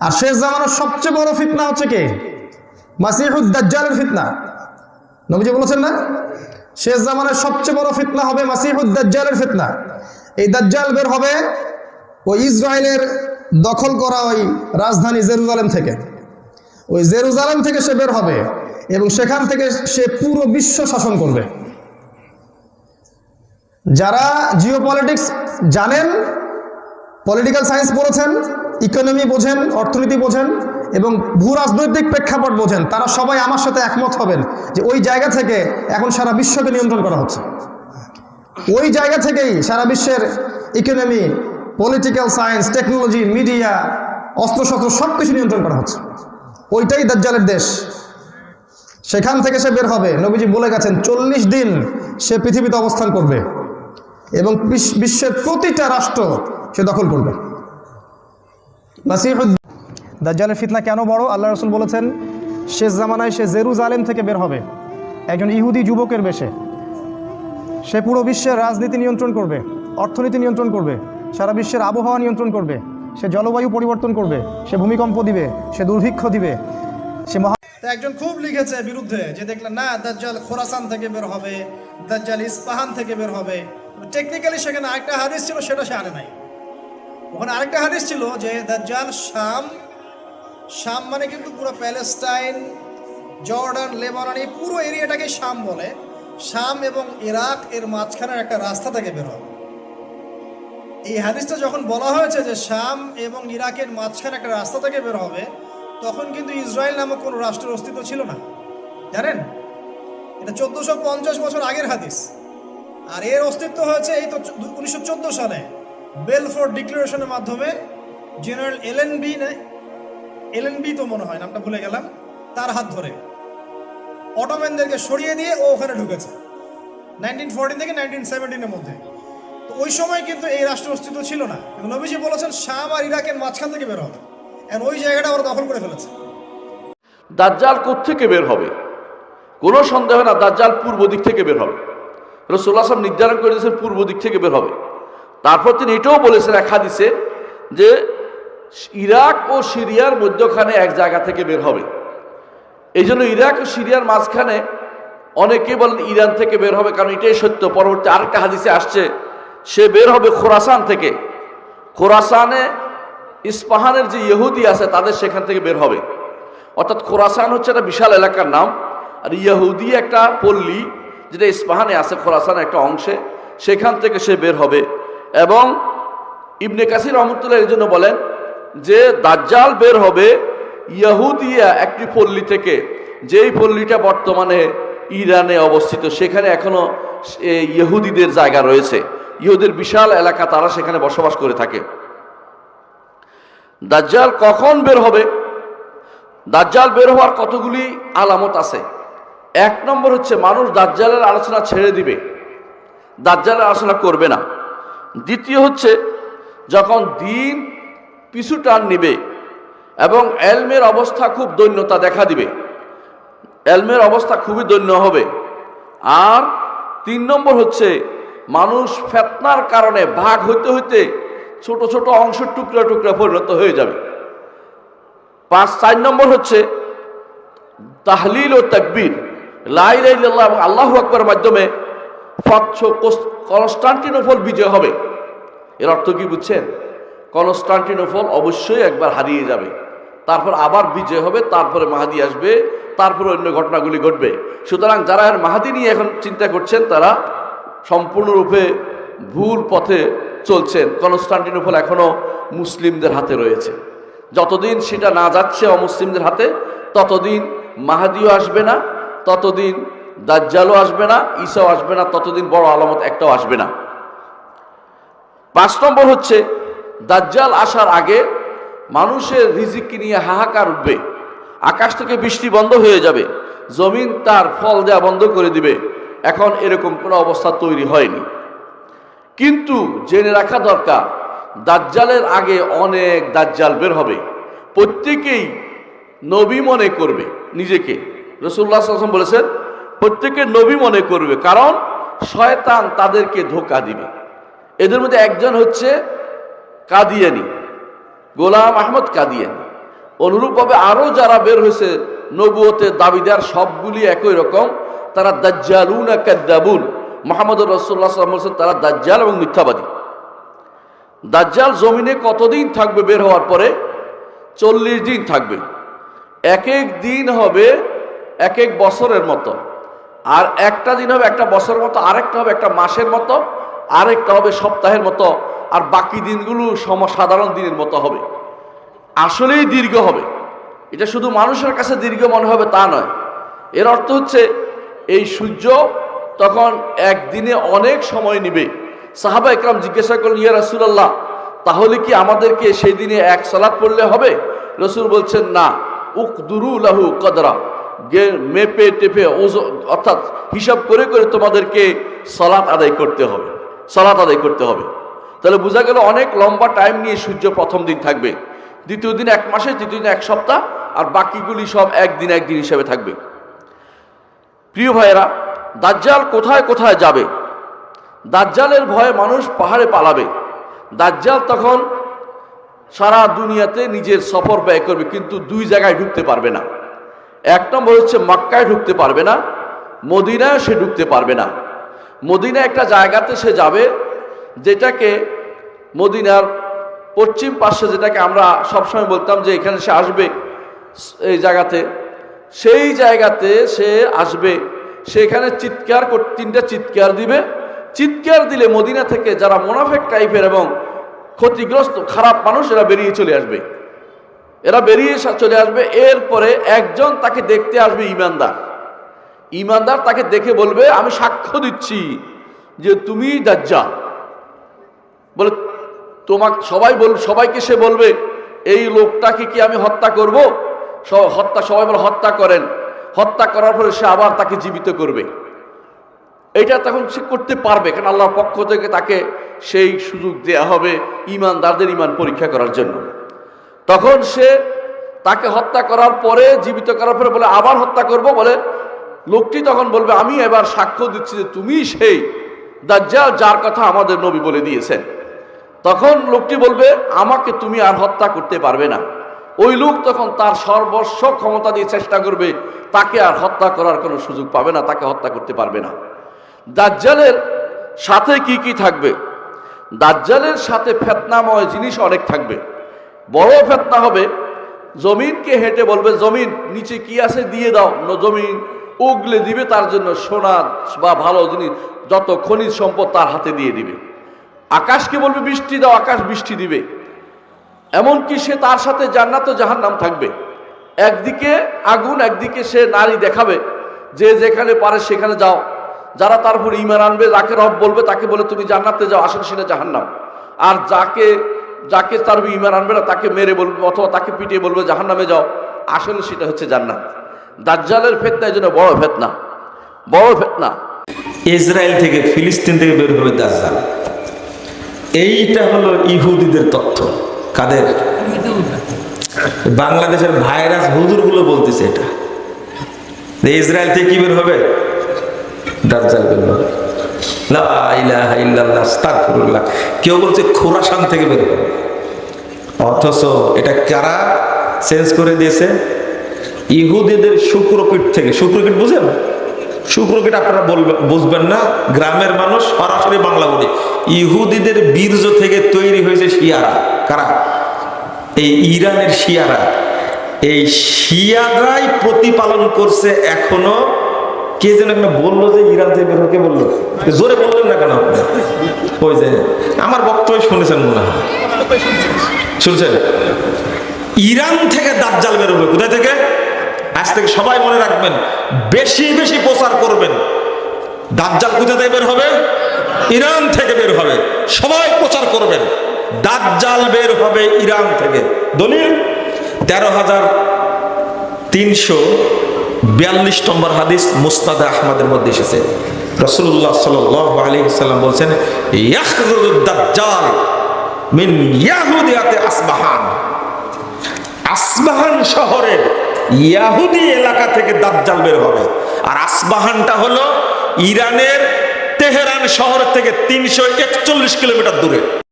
আর শেষ জামানোর সবচেয়ে বড় ফিতনা হচ্ছে কে? মাসিহুদ্দাজ্জালের ফিতনা। নবীজি বলেছেন না? শেষ জামানের সবচেয়ে বড় ফিতনা হবে মাসিহুদ্দাজ্জালের ফিতনা। এই দাজ্জাল বের হবে ওই ইসরায়েলের দখল করা ওই রাজধানী জেরুজালেম থেকে। ওই জেরুজালেম থেকে সে বের হবে এবং সেখান থেকে সে পুরো বিশ্ব শাসন করবে। যারা জিও পলিটিক্স জানেন পলিটিক্যাল সায়েন্স পড়েছেন ইকোনমি বোঝেন, অর্থনীতি বোঝেন এবং ভূ রাজনৈতিক প্রেক্ষাপট বোঝেন। তারা সবাই আমার সাথে একমত হবেন যে ওই জায়গা থেকে এখন সারা বিশ্বকে নিয়ন্ত্রণ করা হচ্ছে। ওই জায়গা থেকেই সারা বিশ্বের economy political science technology media অস্ত্রশস্ত্র সব কিছু নিয়ন্ত্রণ করা হচ্ছে। ওইটাই দাজ্জালের দেশ। সেখান থেকে সে বের হবে। নবীজি বলে গেছেন, চল্লিশ দিন সে পৃথিবীতে অবস্থান করবে এবং বিশ- বিশ্বের প্রতিটা রাষ্ট্র সে দখল করবে। দাজ্জালের ফিতনা কেন বড়? আল্লাহ রসুল বলেছেন শেষ জামানায় সে জেরুজালেম থেকে বের হবে। একজন ইহুদি যুবকের বেশে। সে পুরো বিশ্বের রাজনীতি নিয়ন্ত্রণ করবে, অর্থনীতি নিয়ন্ত্রণ করবে, সারা বিশ্বের আবহাওয়া নিয়ন্ত্রণ করবে, সে জলবায়ু পরিবর্তন করবে, সে ভূমিকম্প দিবে, সে দুর্ভিক্ষ দিবে, সে মহা একজন খুব লিখেছে বিরুদ্ধে, যে দেখলেন, না, দাজ্জাল খোরাসান থেকে বের হবে, দাজ্জাল ইস্পাহান থেকে বের হবে। টেকনিক্যালি সেখানে একটা হাদিস ছিল, সেটা সে আনে নাই। ওখানে আরেকটা হাদিস ছিল যে দাজ্জাল শাম শাম মানে কিন্তু পুরো প্যালেস্টাইন, জর্ডান, লেবানন, এই পুরো এরিয়াটাকে শাম বলে। শাম এবং ইরাক এর মাঝখানের একটা রাস্তা থেকে বের হবে এই হাদিসটা যখন বলা হয়েছে যে শাম এবং ইরাকের মাঝখানে একটা রাস্তা থেকে বের হবে, তখন কিন্তু ইসরায়েল নামক কোনো রাষ্ট্রের অস্তিত্ব ছিল না। জানেন? এটা চোদ্দোশো পঞ্চাশ বছর আগের হাদিস। আর এর অস্তিত্ব হয়েছে এই তো উনিশশো চোদ্দ সালে। বেলফোর্ড ডিক্লারেশনের মাধ্যমে general LN B LN B তো মনে হয়, নামটা ভুলে গেলাম, তার হাত ধরে। অটোম্যানদেরকে সরিয়ে দিয়ে ও ওখানে ঢুকেছে নাইনটিন ফোরটিন থেকে নাইনটিন সেভেন্টিনের মধ্যে। তো ওই সময় কিন্তু এই রাষ্ট্র অস্তিত্ব ছিল না। নবীজি বলেছেন, শাম আর ইরাকের মাঝখান থেকে বের হবে। এখন ওই জায়গাটা ওরা দখল করে ফেলেছে। দাজ্জাল থেকে বের হবে? কোনো সন্দেহ না, দাজ্জাল পূর্ব দিক থেকে বের হবে। রসুল্লাহ সাহেব নির্ধারণ করে দিয়েছেন পূর্ব দিক থেকে বের হবে। তারপর তিনি এটাও বলেছেন এক হাদিসে যে ইরাক ও সিরিয়ার মধ্যখানে এক জায়গা থেকে বের হবে। এই জন্য ইরাক ও সিরিয়ার মাঝখানে অনেকে বলেন ইরান থেকে বের হবে, কারণ এটাই সত্য। পরবর্তী আরেকটা হাদিসে আসছে, সে বের হবে খোরাসান থেকে। খোরাসানে ইস্পাহানের যে ইহুদি আছে, তাদের সেখান থেকে বের হবে। অর্থাৎ খোরাসান হচ্ছে একটা বিশাল এলাকার নাম। আর ইহুদি একটা পল্লী, যেটা ইস্পাহানে আছে, খোরাসানের একটা অংশে, সেখান থেকে সে বের হবে। এবং ইবনে কাসির রহমতুল্লাহ এই জন্য বলেন যে দাজ্জাল বের হবে ইয়াহুদিয়া একটি পল্লী থেকে যেই পল্লীটা বর্তমানে ইরানে অবস্থিত সেখানে এখনও এ, ইহুদিদের জায়গা রয়েছে। ইহুদের বিশাল এলাকা তারা সেখানে বসবাস করে থাকে। দাজ্জাল কখন বের হবে? দাজ্জাল বের হওয়ার কতগুলি আলামত আছে? এক নম্বর হচ্ছে মানুষ দাজ্জালের আলোচনা ছেড়ে দিবে। দাজ্জালের আলোচনা করবে না। দ্বিতীয় হচ্ছে, যখন দিন পিছু টান নিবে এবং এলমের অবস্থা খুব দৈন্যতা দেখা দিবে। এলমের অবস্থা খুবই দৈন্য হবে। আর তিন নম্বর হচ্ছে, মানুষ ফেতনার কারণে ভাগ হইতে হইতে ছোট ছোট অংশ টুকরা টুকরা পরিণত হয়ে যাবে। পাঁচ, চার নম্বর হচ্ছে, তাহলিল ও তাকবীর লাই লাইল্লাহ আল্লাহ আকবর মাধ্যমে ফৎস কনস্টান্টিনোফল বিজয় হবে। এর অর্থ কি বুঝছেন? কনস্টান্টিনোফল অবশ্যই একবার হারিয়ে যাবে। তারপর আবার বিজয় হবে, তারপরে মাহাদি আসবে, তারপরে অন্য ঘটনাগুলি ঘটবে। সুতরাং যারা এর মাহাদি নিয়ে এখন চিন্তা করছেন, তারা সম্পূর্ণরূপে ভুল পথে চলছেন। কনস্টান্টিনোফল এখনও মুসলিমদের হাতে রয়েছে। যতদিন সেটা না যাচ্ছে অমুসলিমদের হাতে, ততদিন মাহাদিও আসবে না, ততদিন দাজ্জালও আসবে না ঈসাও আসবে না, ততদিন বড় আলামত একটাও আসবে না। পাঁচ নম্বর হচ্ছে, দাজ্জাল আসার আগে মানুষের রিজিক নিয়ে হাহাকার উঠবে, আকাশ থেকে বৃষ্টি বন্ধ হয়ে যাবে, জমিন তার ফল দেওয়া বন্ধ করে দিবে, এখন এরকম কোনো অবস্থা তৈরি হয়নি। কিন্তু জেনে রাখা দরকার, দাজ্জালের আগে অনেক দাজ্জাল বের হবে, প্রত্যেকেই নবী মনে করবে নিজেকে। রসুল্লাহ আসলাম বলেছেন প্রত্যেকে নবী মনে করবে, কারণ শয়তান তাদেরকে ধোকা দিবে। এদের মধ্যে একজন হচ্ছে কাদিয়ানি, গোলাম আহমদ কাদিয়ানি। অনুরূপভাবে আরও যারা বের হয়েছে নবুয়তের দাবিদার, সবগুলি একই রকম। তারা দাজ্জালুন কাদ্দাবুন। মোহাম্মদ রসুল্লাহ সাল্লাম বলছেন, তারা দাজ্জাল এবং মিথ্যাবাদী। দাজ্জাল জমিনে কতদিন থাকবে বের হওয়ার পরে? চল্লিশ দিন থাকবে। এক এক দিন হবে, এক এক বছরের মতো। আর একটা দিন হবে, একটা বছরের মতো, আরেকটা হবে, একটা মাসের মতো, আরেকটা হবে সপ্তাহের মতো, আর বাকি দিনগুলো সাধারণ দিনের মতো হবে। আসলেই দীর্ঘ হবে। এটা শুধু মানুষের কাছে দীর্ঘ মনে হবে তা নয়। এর অর্থ হচ্ছে, এই সূর্য তখন একদিনে অনেক সময় নিবে। সাহাবা একরাম জিজ্ঞাসা করলেন, ইয়া রাসুলাল্লাহ, তাহলে কি আমাদেরকে সেই দিনে এক সালাদ পড়লে হবে? রসুল বলছেন, না। উক দুরু লাহু কদরা। মেপে টেপে অর্থাৎ হিসাব করে করে তোমাদেরকে সলাৎ আদায় করতে হবে। সলাৎ আদায় করতে হবে। তাহলে বোঝা গেল অনেক লম্বা টাইম নিয়ে সূর্য প্রথম দিন থাকবে। দ্বিতীয় দিন এক মাসে, তৃতীয় দিন এক সপ্তাহ, আর বাকিগুলি সব একদিন একদিন হিসাবে থাকবে। প্রিয় ভাইয়েরা, দাজ্জাল কোথায় কোথায় যাবে? দাজ্জালের ভয়ে মানুষ পাহাড়ে পালাবে। দাজ্জাল তখন সারা দুনিয়াতে নিজের সফর ব্যয় করবে, কিন্তু দুই জায়গায় ঢুকতে পারবে না। এক নম্বর হচ্ছে মক্কায় ঢুকতে পারবে না, মদিনায় সে ঢুকতে পারবে না। মদিনা একটা জায়গাতে সে যাবে, যেটাকে মদিনার পশ্চিম পাশে যেটাকে আমরা সবসময় বলতাম যে এখানে সে আসবে, এই জায়গাতে। সেই জায়গাতে সে আসবে সেখানে চিৎকার কর- তিনটা চিৎকার দিবে। চিৎকার দিলে মদিনা থেকে যারা মোনাফেক টাইপের এবং ক্ষতিগ্রস্ত, খারাপ মানুষ এরা বেরিয়ে চলে আসবে। এরা বেরিয়ে চলে আসবে। এরপরে একজন তাকে দেখতে আসবে, ইমানদার। ইমানদার তাকে দেখে বলবে, আমি সাক্ষ্য দিচ্ছি যে তুমি দাজ্জাল। বলে, তোমাক, সবাই বল, সবাইকে সে বলবে, এই লোকটাকে কি আমি হত্যা করব? হত্যা, সবাই বলে, হত্যা করেন। হত্যা করার পরে সে আবার তাকে জীবিত করবে। এটা তখন সে করতে পারবে, কারণ আল্লাহর পক্ষ থেকে তাকে সেই সুযোগ দেয়া হবে ইমানদারদের ইমান পরীক্ষা করার জন্য। তখন সে তাকে হত্যা করার পরে, জীবিত করার পরে বলে, আবার হত্যা করব? বলে, লোকটি তখন বলবে, আমি এবার সাক্ষ্য দিচ্ছি যে তুমি সেই দাজ্জাল যার কথা আমাদের নবী বলে দিয়েছেন। তখন লোকটি বলবে, আমাকে তুমি আর হত্যা করতে পারবে না। ওই লোক তখন তার সর্বস্ব ক্ষমতা দিয়ে চেষ্টা করবে, তাকে আর হত্যা করার কোনো সুযোগ পাবে না, তাকে হত্যা করতে পারবে না। দাজ্জালের সাথে কি কি থাকবে? দাজ্জালের সাথে ফেতনাময় জিনিস অনেক থাকবে। বড় ফেতনা হবে। জমিনকে হেঁটে বলবে, জমিন, নিচে কি আছে দিয়ে দাও। জমিন উগলে দিবে, তার জন্য সোনা বা ভালো জিনিস, যত খনিজ সম্পদ তার হাতে দিয়ে দিবে। আকাশকে বলবে, বৃষ্টি দাও, আকাশ বৃষ্টি দিবে। এমনকি সে তার সাথে জান্নাত ও জাহান্নাম থাকবে। একদিকে আগুন, একদিকে সে নারী দেখাবে, যে যেখানে পারে সেখানে যাও। যারা তার উপর ইমান আনবে, যাকে রব বলবে, তাকে বলে, তুমি জান্নাতে যাও, আসলে সেটা জাহান্নাম। আর যাকে যাকে তার ইমান আনবে না, তাকে মেরে বলবে অথবা তাকে পিটিয়ে বলবে, জাহান্নামে যাও। আসলে সেটা হচ্ছে জান্নাত। দাজ্জালের ফেতনা এই জন্য বড় ফেতনা। বড় ফেতনা। ইসরায়েল থেকে, ফিলিস্তিন থেকে বের হবে দাজ্জাল। এইটা হলো ইহুদিদের তথ্য। কাদের? বাংলাদেশের ভাইরাস হুজুরগুলো বলতেছে এটা। ইসরায়েল থেকে কি বের হবে? দাজ্জাল বের হবে। কেউ বলছে খোরাসান থেকে বের হবে। অথচ এটা কারা চেঞ্জ করে দিয়েছে? ইহুদিদের শুক্রকীট থেকে। শুক্রকীট বুঝেন? শুক্রকীট আপনারা বলবেন বুঝবেন না, গ্রামের মানুষ সরাসরি বাংলা বলি। ইহুদিদের বীর্য থেকে তৈরি হয়েছে শিয়ারা। কারা? এই ইরানের শিয়ারা। এই শিয়ারাই প্রতিপালন করছে এখনও। কে যেন একটা বলল যে ইরান থেকে বের হতে বলল? জোরে বললেন না কেন আপনি? ওই যে, আমার বক্তব্য শুনেছেন মনে হয়। শুনছেন? ইরান থেকে দাজ্জাল বের হবে কোথায় থেকে? আজ থেকে সবাই মনে রাখবেন বেশি বেশি প্রচার করবেন। দাজ্জাল কোথা থেকে বের হবে? ইরান থেকে বের হবে। সবাই প্রচার করবেন দাজ্জাল বের হবে ইরান থেকে। দলিল তেরো হাজার তিনশো বিয়াল্লিশ নম্বর হাদিস মুস্তাদ আহমদের মধ্যে এসেছে। রসুল্লাহ সাল আলী সাল্লাম বলছেন দাজ্জাল। মিন ইয়াহুদিয়াতে আসবাহান। আসবাহান শহরের ইয়াহুদি এলাকা থেকে দাজ্জাল বের হবে। আর আসবাহানটা হলো ইরানের তেহরান শহর থেকে তিনশো একচল্লিশ কিলোমিটার দূরে।